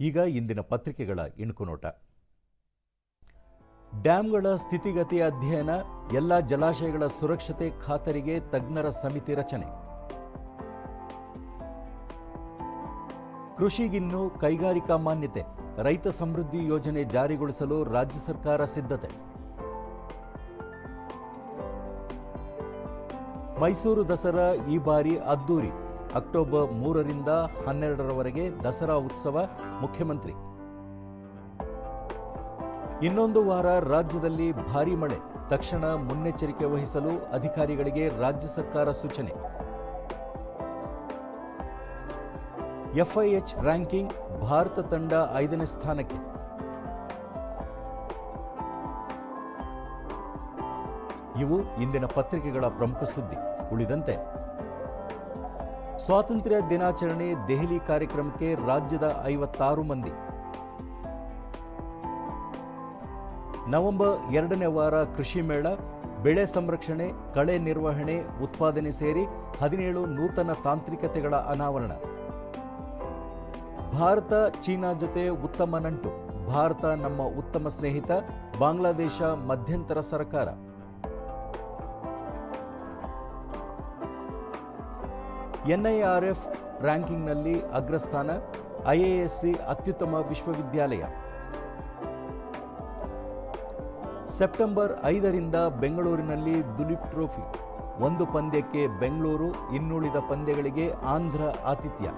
ಈಗ ಇಂದಿನ ಪತ್ರಿಕೆಗಳ ಇಣುಕುನೋಟ ಡ್ಯಾಂಗಳ ಸ್ಥಿತಿಗತಿ ಅಧ್ಯಯನ, ಎಲ್ಲ ಜಲಾಶಯಗಳ ಸುರಕ್ಷತೆ ಖಾತರಿಗೆ ತಜ್ಞರ ಸಮಿತಿ ರಚನೆ. ಕೃಷಿಗಿನ್ನು ಕೈಗಾರಿಕಾ ಮಾನ್ಯತೆ, ರೈತ ಸಮೃದ್ಧಿ ಯೋಜನೆ ಜಾರಿಗೊಳಿಸಲು ರಾಜ್ಯ ಸರ್ಕಾರ ಸಿದ್ಧತೆ. ಮೈಸೂರು ದಸರಾ ಈ ಬಾರಿ ಅದ್ದೂರಿ ಅಕ್ಟೋಬರ್ ಮೂರರಿಂದ ಹನ್ನೆರಡರವರೆಗೆ ದಸರಾ ಉತ್ಸವ ಮುಖ್ಯಮಂತ್ರಿ. ಇನ್ನೊಂದು ವಾರ ರಾಜ್ಯದಲ್ಲಿ ಭಾರೀ ಮಳೆ, ತಕ್ಷಣ ಮುನ್ನೆಚ್ಚರಿಕೆ ವಹಿಸಲು ಅಧಿಕಾರಿಗಳಿಗೆ ರಾಜ್ಯ ಸರ್ಕಾರ ಸೂಚನೆ. ಎಫ್ಐಎಚ್ ರ್ಯಾಂಕಿಂಗ್ ಭಾರತ ತಂಡ ಐದನೇ ಸ್ಥಾನಕ್ಕೆ. ಇವು ಇಂದಿನ ಪತ್ರಿಕೆಗಳ ಪ್ರಮುಖ ಸುದ್ದಿ. ಉಳಿದಂತೆ ಸ್ವಾತಂತ್ರ್ಯ ದಿನಾಚರಣೆ ದೆಹಲಿ ಕಾರ್ಯಕ್ರಮಕ್ಕೆ ರಾಜ್ಯದ ಐವತ್ತಾರು ಮಂದಿ. ನವೆಂಬರ್ ಎರಡನೇ ವಾರ ಕೃಷಿ ಮೇಳ, ಬೆಳೆ ಸಂರಕ್ಷಣೆ, ಕಳೆ ನಿರ್ವಹಣೆ, ಉತ್ಪಾದನೆ ಸೇರಿ ಹದಿನೇಳು ನೂತನ ತಾಂತ್ರಿಕತೆಗಳ ಅನಾವರಣ. ಭಾರತ ಚೀನಾ ಜೊತೆ ಉತ್ತಮ ನಂಟು, ಭಾರತ ನಮ್ಮ ಉತ್ತಮ ಸ್ನೇಹಿತ, ಬಾಂಗ್ಲಾದೇಶ ಮಧ್ಯಂತರ ಸರ್ಕಾರ. ಎನ್ಐಆರ್ಎಫ್ ರ್ಯಾಂಕಿಂಗ್ನಲ್ಲಿ ಅಗ್ರಸ್ಥಾನ, ಐ ಎ ಎಸ್ ಸಿ ಅತ್ಯುತ್ತಮ ವಿಶ್ವವಿದ್ಯಾಲಯ. ಸೆಪ್ಟೆಂಬರ್ ಐದರಿಂದ ಬೆಂಗಳೂರಿನಲ್ಲಿ ದುಲೀಪ್ ಟ್ರೋಫಿ, ಒಂದು ಪಂದ್ಯಕ್ಕೆ ಬೆಂಗಳೂರು ಇನ್ನುಳಿದ ಪಂದ್ಯಗಳಿಗೆ ಆಂಧ್ರ ಆತಿಥ್ಯ.